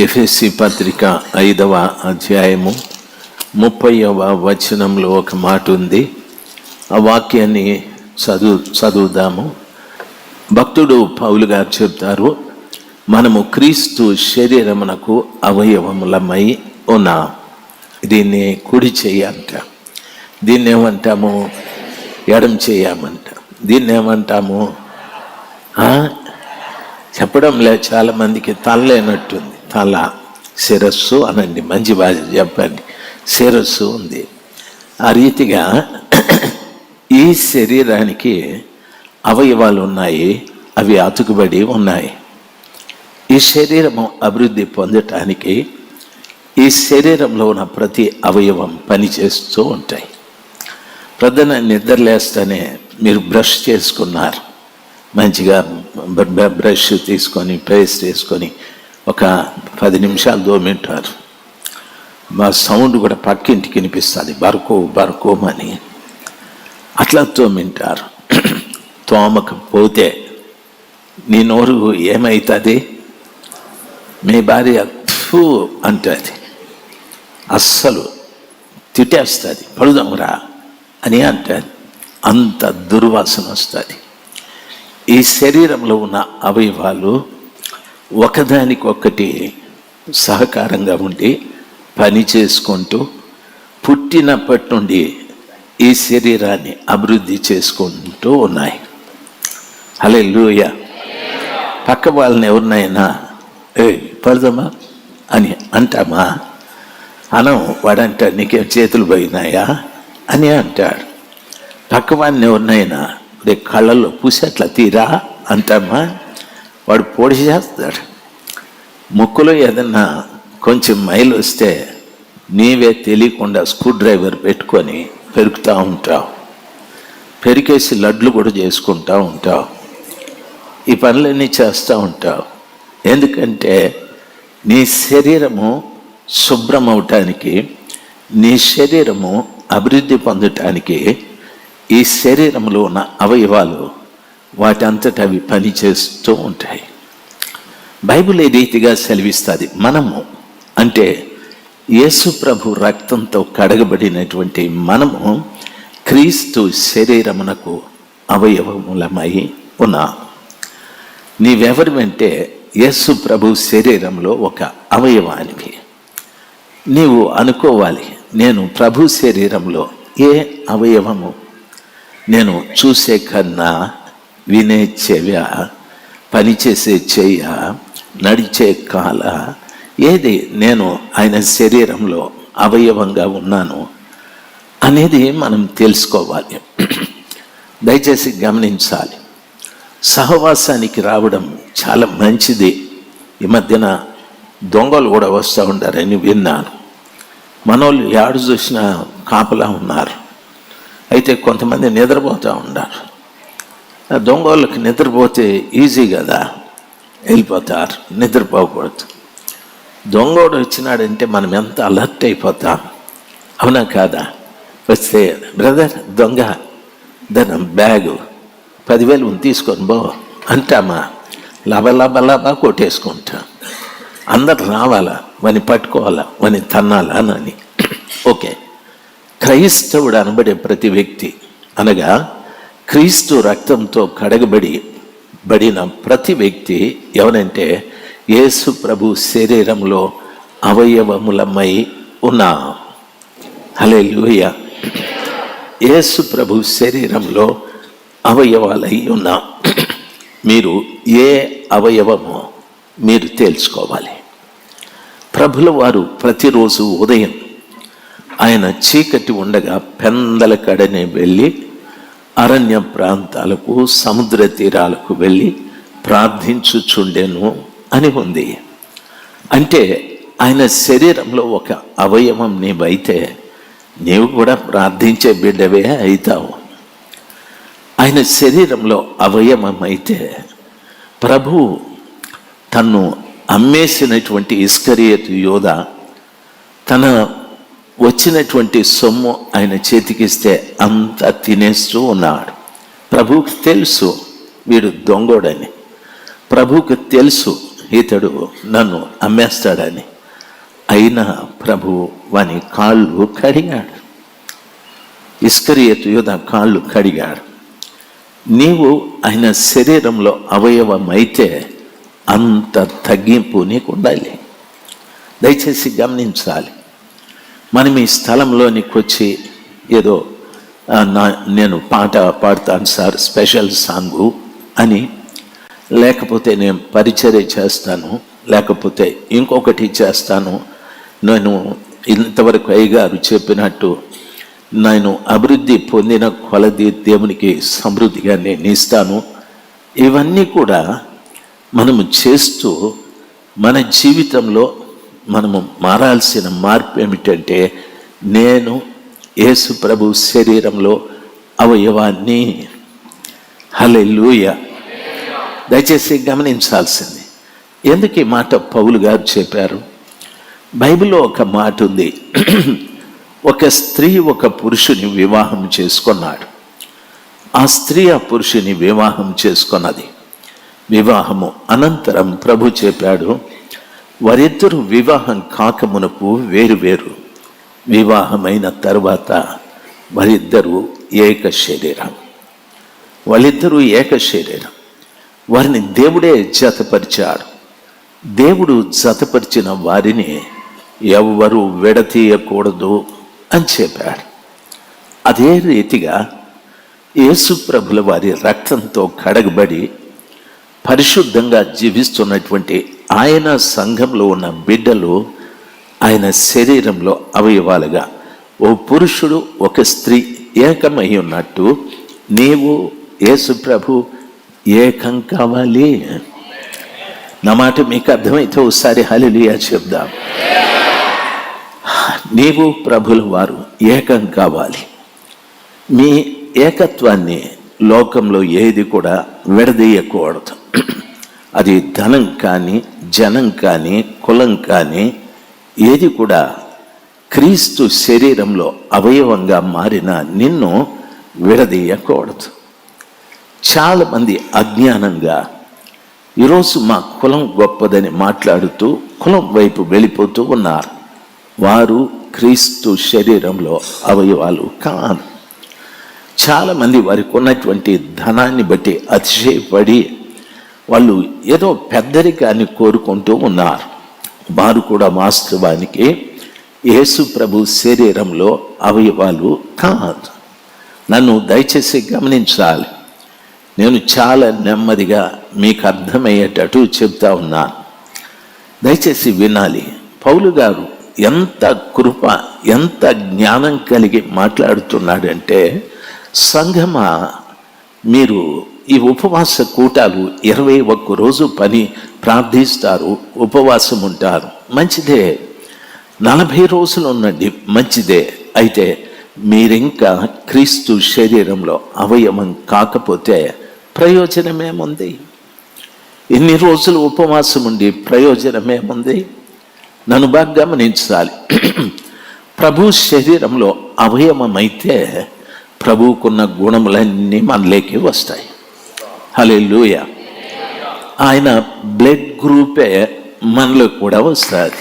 FSC పత్రిక ఐదవ అధ్యాయము ముప్పైవ వచనంలో ఒక మాట ఉంది. ఆ వాక్యాన్ని చదువు చదువుదాము. భక్తుడు పౌలు గారు చెప్తారు మనము క్రీస్తు శరీరమునకు అవయవములమై ఉన్నాం. దీన్ని కుడి చేయంట దీన్ని ఏమంటాము? ఎడం చేయమంట దీన్ని ఏమంటాము? చెప్పడం లే చాలామందికి తల శిరస్సు అనండి మంచి భాష చెప్పండి. శిరస్సు ఉంది. ఆ రీతిగా ఈ శరీరానికి అవయవాలు ఉన్నాయి అవి అతుకుబడి ఉన్నాయి. ఈ శరీరము అభివృద్ధి పొందటానికి ఈ శరీరంలో ఉన్న ప్రతి అవయవం పనిచేస్తూ ఉంటాయి. ప్రొద్దున నిద్రలేస్తేనే మీరు బ్రష్ చేసుకున్నారు. మంచిగా బ్రష్ తీసుకొని పేస్ట్ వేసుకొని ఒక పది నిమిషాలు దోమింటారు. మా సౌండ్ కూడా పక్కింటికి వినిపిస్తుంది. బరుకో బరుకోమని అట్లా తోమింటారు తోమకపోతే నీ నోరు ఏమవుతుంది మీ భార్య ఫూ అంటుంది. అస్సలు తిట్టేస్తుంది. పడుదామురా అని అంటుంది. అంత దుర్వాసన వస్తుంది. ఈ శరీరంలో ఉన్న అవయవాలు ఒకదానికొకటి సహకారంగా ఉండి పని చేసుకుంటూ పుట్టినప్పటి నుండి ఈ శరీరాన్ని అభివృద్ధి చేసుకుంటూ ఉన్నాయి. అలా లూయ పక్క వాళ్ళని ఎవరినైనా ఏ పడదామా అని అంటామా? అనం వాడంట నీకేం చేతులు పోయినాయా? అని అంటాడు. పక్క వాడిని ఎవరినైనా రే కళ్ళల్లో పూసి అట్లా తీరా అంటామా? వాడు పొడి చేస్తాడు ముక్కులో ఏదన్నా కొంచెం మైలు వస్తే నీవే తెలియకుండా స్క్రూ డ్రైవర్ పెట్టుకొని పెరుగుతూ ఉంటావు. పెరికేసి లడ్లు కూడా చేసుకుంటూ ఉంటావు. ఈ పనులన్నీ చేస్తూ ఉంటావు. ఎందుకంటే నీ శరీరము శుభ్రం అవటానికి నీ శరీరము అభివృద్ధి పొందటానికి ఈ శరీరంలో ఉన్న అవయవాలు వాటి అంతటా అవి పని చేస్తూ ఉంటాయి. బైబిల్ ఏ రీతిగా సెలవిస్తుంది? మనము అంటే యేసు ప్రభు రక్తంతో కడగబడినటువంటి మనము క్రీస్తు శరీరమునకు అవయవములమై ఉన్నా. నీవెవరివంటే యేసు ప్రభు శరీరంలో ఒక అవయవానివి. నీవు అనుకోవాలి నేను ప్రభు శరీరంలో ఏ అవయవము? నేను చూసే కన్నా వినే చెవ్య పనిచేసే చెయ్య నడిచే కాల ఏది నేను ఆయన శరీరంలో అవయవంగా ఉన్నాను అనేది మనం తెలుసుకోవాలి. దయచేసి గమనించాలి. సహవాసానికి రావడం చాలా మంచిది. ఈ మధ్యన దొంగలు కూడా వస్తూ ఉంటారని విన్నాను. మనోళ్ళు ఏడు చూసినా కాపలా ఉన్నారు. అయితే కొంతమంది నిద్రపోతూ ఉన్నారు. ఆ దొంగోళ్ళకి నిద్రపోతే ఈజీ కదా? వెళ్ళిపోతారు నిద్రపోకూడదు. దొంగోడు వచ్చినాడంటే మనం ఎంత అలర్ట్ అయిపోతాం? అవునా కాదా? వస్తే బ్రదర్ దొంగ ధనం బ్యాగు పదివేలు ఉంది తీసుకొని బో అంటామా? లబ లబ లబ కొట్టేసుకుంటాం. అందరు రావాలా? వాని పట్టుకోవాలా? వాని తన్నాలా? అని. ఓకే. క్రైస్తవుడు అనబడే ప్రతి వ్యక్తి అనగా క్రీస్తు రక్తంతో కడగబడి బడిన ప్రతి వ్యక్తి ఎవరంటే యేసు ప్రభు శరీరంలో అవయవములమై ఉన్నా. హలే యేసు ప్రభు శరీరంలో అవయవాలై ఉన్నా. మీరు ఏ అవయవమో మీరు తేల్చుకోవాలి. ప్రభుల వారు ప్రతిరోజు ఉదయం ఆయన చీకటి ఉండగా పెందల కడనే వెళ్ళి అరణ్య ప్రాంతాలకు సముద్ర తీరాలకు వెళ్ళి ప్రార్థించుచుండెను అని ఉంది. అంటే ఆయన శరీరంలో ఒక అవయవం నీవైతే నీవు కూడా ప్రార్థించే బిడ్డవే అవుతావు ఆయన శరీరంలో అవయవం అయితే ప్రభు తన్ను అమ్మేసినటువంటి ఇస్కరియత్ యోధ తన వచ్చినటువంటి సొమ్ము ఆయన చేతికిస్తే అంత తినేస్తూ ఉన్నాడు. ప్రభువుకి తెలుసు వీడు దొంగోడని. ప్రభువుకి తెలుసు ఇతడు నన్ను అమ్మేస్తాడని. అయినా ప్రభు వాని కాళ్ళు కడిగాడు. ఇస్కరియతు యుధ కాళ్ళు కడిగాడు. నీవు ఆయన శరీరంలో అవయవమైతే అంత తగ్గింపు నీకు ఉండాలి దయచేసి గమనించాలి. మనం ఈ స్థలంలోనికి వచ్చి ఏదో నా నేను పాట పాడతాను సార్ స్పెషల్ సాంగు అని. లేకపోతే నేను పరిచర్య చేస్తాను లేకపోతే ఇంకొకటి చేస్తాను. నేను ఇంతవరకు అయ్యగారు చెప్పినట్టు నేను అభివృద్ధి పొందిన కొలది దేవునికి సమృద్ధిగా నేను ఇస్తాను. ఇవన్నీ కూడా మనము చేస్తూ మన జీవితంలో మనము మారాల్సిన మార్పు ఏమిటంటే నేను యేసు ప్రభు శరీరంలో అవయవాన్ని హలెలూయ దయచేసి గమనించాల్సింది. ఎందుకు ఈ మాట పౌలు గారు చెప్పారు? బైబిల్లో ఒక మాట ఉంది. ఒక స్త్రీ ఒక పురుషుని వివాహం చేసుకున్నాడు. ఆ స్త్రీ ఆ పురుషుని వివాహం చేసుకున్నది. వివాహము అనంతరం ప్రభు చెప్పాడు వారిద్దరూ వివాహం కాకమునకు వేరు వేరు. వివాహమైన తర్వాత వారిద్దరూ ఏక శరీరం. వాళ్ళిద్దరూ ఏక శరీరం. వారిని దేవుడే జతపరిచాడు. దేవుడు జతపరిచిన వారిని ఎవ్వరూ విడతీయకూడదు అని చెప్పాడు. అదే రీతిగా యేసు ప్రభుల వారి రక్తంతో కడగబడి పరిశుద్ధంగా జీవిస్తున్నటువంటి ఆయన సంఘంలో ఉన్న బిడ్డలు ఆయన శరీరంలో అవయవాలుగా ఓ పురుషుడు ఒక స్త్రీ ఏకమై ఉన్నట్టు నీవు యేసు ప్రభు ఏకం కావాలి. నా మాట మీకు అర్థమైతే ఒకసారి హలిలియా చెప్దాం. నీవు ప్రభుల వారు ఏకం కావాలి. మీ ఏకత్వాన్ని లోకంలో ఏది కూడా విడదీయకూడదు. అది ధనం కానీ జనం కానీ కులం కానీ ఏది కూడా క్రీస్తు శరీరంలో అవయవంగా మారిన నిన్ను విడదీయకూడదు. చాలామంది అజ్ఞానంగా ఈరోజు మా కులం గొప్పదని మాట్లాడుతూ కులం వైపు వెళ్ళిపోతూ ఉన్నారు. వారు క్రీస్తు శరీరంలో అవయవాలు కాను చాలామంది వారికి ఉన్నటువంటి ధనాన్ని బట్టి అతిశయపడి వాళ్ళు ఏదో పెద్దరికాన్ని కోరుకుంటూ ఉన్నారు. వారు కూడా వాస్తవానికి యేసు ప్రభు శరీరంలో అవయవాలు కాదు. నన్ను దయచేసి గమనించాలి. నేను చాలా నెమ్మదిగా మీకు అర్థమయ్యేటట్టు చెప్తా ఉన్నాను. దయచేసి వినాలి. పౌలు గారు ఎంత కృప ఎంత జ్ఞానం కలిగి మాట్లాడుతున్నాడంటే సంఘమా మీరు ఈ ఉపవాస కూటాలు ఇరవై ఒక్క రోజు పని ప్రార్థిస్తారు ఉపవాసం ఉంటారు మంచిదే. నలభై రోజులు ఉండండి మంచిదే. అయితే మీరింకా క్రీస్తు శరీరంలో అవయవం కాకపోతే ప్రయోజనమేముంది? ఇన్ని రోజులు ఉపవాసం ఉండి ప్రయోజనమేముంది? నన్ను బాగా గమనించాలి. ప్రభు శరీరంలో అవయవమైతే ప్రభువుకున్న గుణములన్నీ మనలోకి వస్తాయి. హలే ఆయన బ్లడ్ గ్రూపే మనలో కూడా వస్తుంది.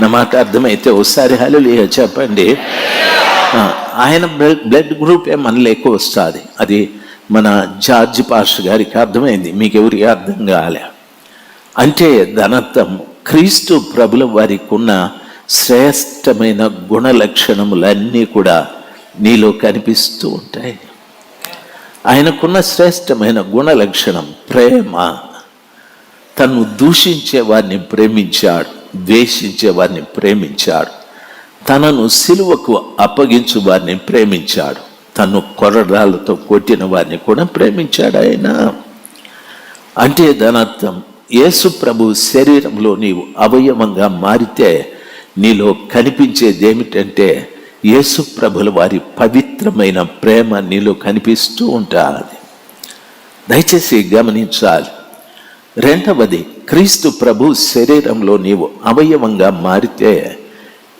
నా మాట అర్థమైతే ఒకసారి హలో చెప్పండి. ఆయన బ్లడ్ బ్లడ్ గ్రూపే మనలోకి వస్తుంది. అది మన జార్జ్ పాష్ గారికి అర్థమైంది. మీకు ఎవరికి అర్థం కాలే. అంటే ధనత్వం క్రీస్తు ప్రభుల వారికి ఉన్న శ్రేష్టమైన గుణ లక్షణములన్నీ కూడా నీలో కనిపిస్తూ ఉంటాయి. ఆయనకున్న శ్రేష్టమైన గుణ లక్షణం ప్రేమ. తను దూషించే వారిని ప్రేమించాడు ద్వేషించే వారిని ప్రేమించాడు. తనను సిలువకు అప్పగించు వారిని ప్రేమించాడు. తను కొరడాలతో కొట్టిన వారిని కూడా ప్రేమించాడు ఆయన. అంటే ధనార్థం యేసు ప్రభు శరీరంలో నీవు అవయవంగా మారితే నీలో కనిపించేది ఏమిటంటే యేసు ప్రభుల వారి పవిత్రమైన ప్రేమ నీలో కనిపిస్తూ ఉంటుంది దయచేసి గమనించాలి. రెండవది క్రీస్తు ప్రభు శరీరంలో నీవు అవయవంగా మారితే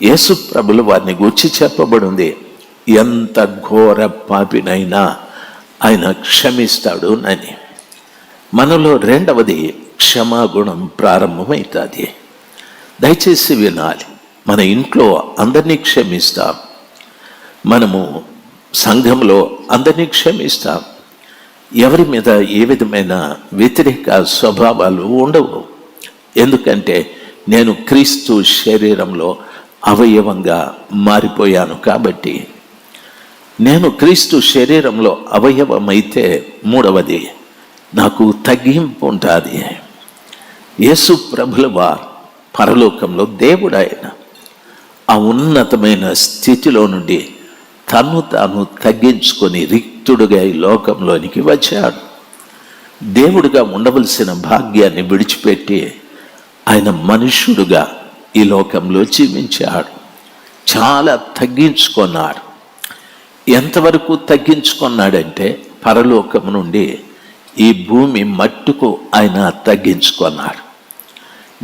యేసు ప్రభుల వారిని గుర్చి చెప్పబడింది ఎంత ఘోర పాపినైనా ఆయన క్షమిస్తాడు అని మనలో రెండవది క్షమాగుణం ప్రారంభమవుతుంది దయచేసి వినాలి మన ఇంట్లో అందరినీ క్షమిస్తాం. మనము సంఘంలో అందరినీ క్షమిస్తాం. ఎవరి మీద ఏ విధమైన వ్యతిరేక స్వభావాలు ఉండవు. ఎందుకంటే నేను క్రీస్తు శరీరంలో అవయవంగా మారిపోయాను కాబట్టి. నేను క్రీస్తు శరీరంలో అవయవమైతే మూడవది నాకు తగ్గింపు ఉంటుంది. యేసు ప్రభులవ పరలోకంలో దేవుడు ఆయన ఆ ఉన్నతమైన స్థితిలో నుండి తను తాను తగ్గించుకొని రిక్తుడుగా ఈ లోకంలోనికి వచ్చాడు. దేవుడుగా ఉండవలసిన భాగ్యాన్ని విడిచిపెట్టి ఆయన మనుష్యుడుగా ఈ లోకంలో జీవించాడు. చాలా తగ్గించుకున్నాడు. ఎంతవరకు తగ్గించుకున్నాడంటే పరలోకం నుండి ఈ భూమి మట్టుకు ఆయన తగ్గించుకున్నాడు.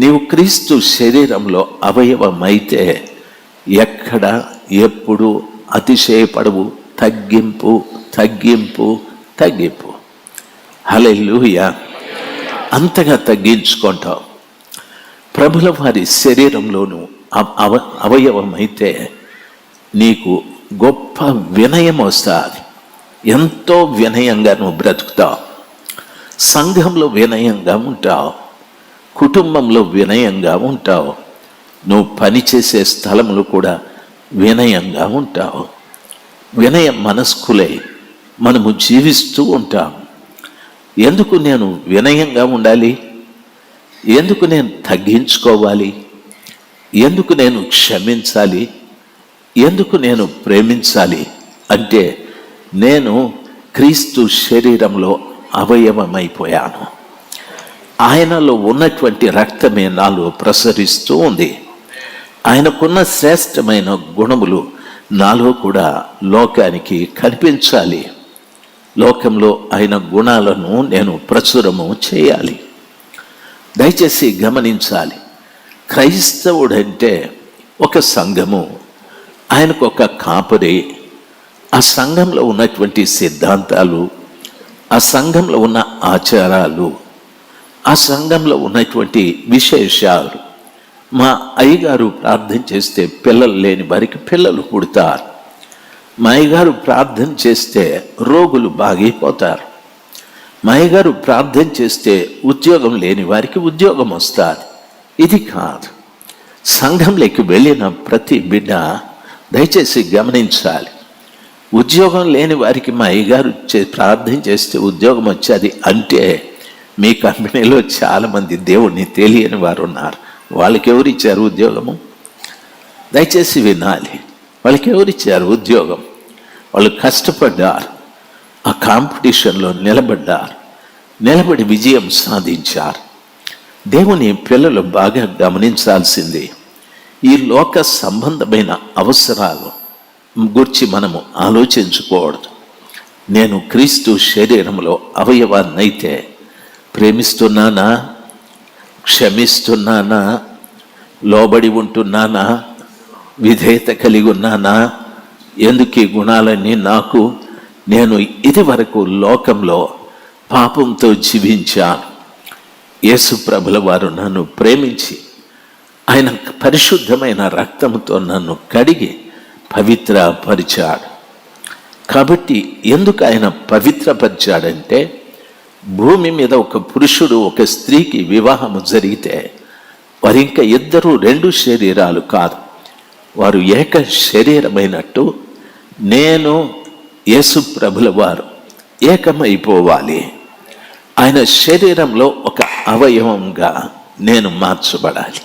నీవు క్రీస్తు శరీరంలో అవయవమైతే ఎక్కడ ఎప్పుడు అతిశయపడవు. తగ్గింపు తగ్గింపు తగ్గింపు. హలెల్లుయ. అంతగా తగ్గించుకుంటావు. ప్రభుల వారి శరీరంలోనూ అవ అవయవమైతే నీకు గొప్ప వినయం వస్తుంది. ఎంతో వినయంగా నువ్వు బ్రతుకుతావు. సంఘంలో వినయంగా ఉంటావు. కుటుంబంలో వినయంగా ఉంటావు. నువ్వు పనిచేసే స్థలంలో కూడా వినయంగా ఉంటావు. వినయ మనస్కులై మనము జీవిస్తూ ఉంటాం ఎందుకు నేను వినయంగా ఉండాలి? ఎందుకు నేను తగ్గించుకోవాలి? ఎందుకు నేను క్షమించాలి? ఎందుకు నేను ప్రేమించాలి? అంటే నేను క్రీస్తు శరీరంలో అవయవమైపోయాను. ఆయనలో ఉన్నటువంటి రక్తమే నాలో ప్రసరిస్తూ ఉంది. ఆయనకున్న శ్రేష్టమైన గుణములు నాలో కూడా లోకానికి కనిపించాలి. లోకంలో ఆయన గుణాలను నేను ప్రచురము చేయాలి. దయచేసి గమనించాలి. క్రైస్తవుడంటే ఒక సంఘము ఆయనకు ఒక కాపరి. ఆ సంఘంలో ఉన్నటువంటి సిద్ధాంతాలు ఆ సంఘంలో ఉన్న ఆచారాలు ఆ సంఘంలో ఉన్నటువంటి విశేషాలు మా అయ్యగారు ప్రార్థన చేస్తే పిల్లలు లేని వారికి పిల్లలు పుడతారు. మా అయ్యగారు ప్రార్థన చేస్తే రోగులు బాగైపోతారు. మా అయ్యగారు ప్రార్థన చేస్తే ఉద్యోగం లేని వారికి ఉద్యోగం వస్తుంది. ఇది కాదు. సంఘంలోకి వెళ్ళిన ప్రతి బిడ్డ దయచేసి గమనించాలి. ఉద్యోగం లేని వారికి మా అయ్యగారు ప్రార్థన చేస్తే ఉద్యోగం వచ్చేది అంటే మీ కంపెనీలో చాలామంది దేవుణ్ణి తెలియని వారు ఉన్నారు వాళ్ళకి ఎవరిచ్చారు ఉద్యోగము? దయచేసి వినాలి. వాళ్ళకి ఎవరిచ్చారు ఉద్యోగం? వాళ్ళు కష్టపడ్డారు. ఆ కాంపిటీషన్లో నిలబడ్డారు. నిలబడి విజయం సాధించారు. దేవుని పిల్లలు బాగా గమనించాల్సింది ఈ లోక సంబంధమైన అవసరాలు గురించి మనము ఆలోచించకూడదు. నేను క్రీస్తు శరీరంలో అవయవాన్నైతే ప్రేమిస్తున్నానా? క్షమిస్తున్నానా? లోబడి ఉంటున్నానా? విధేయత కలిగి ఉన్నానా? ఎందుకు ఈ గుణాలన్నీ నాకు? నేను ఇది వరకు లోకంలో పాపంతో జీవించాను. యేసు ప్రభుల వారు నన్ను ప్రేమించి ఆయన పరిశుద్ధమైన రక్తంతో నన్ను కడిగి పవిత్రపరిచాడు. కాబట్టి ఎందుకు ఆయన పవిత్రపరిచాడంటే భూమి మీద ఒక పురుషుడు ఒక స్త్రీకి వివాహము జరిగితే వారు ఇంకా ఇద్దరు రెండు శరీరాలు కాదు. వారు ఏక శరీరమైనట్టు నేను యేసు ప్రభుల వారు ఏకమైపోవాలి. ఆయన శరీరంలో ఒక అవయవంగా నేను మార్చబడాలి.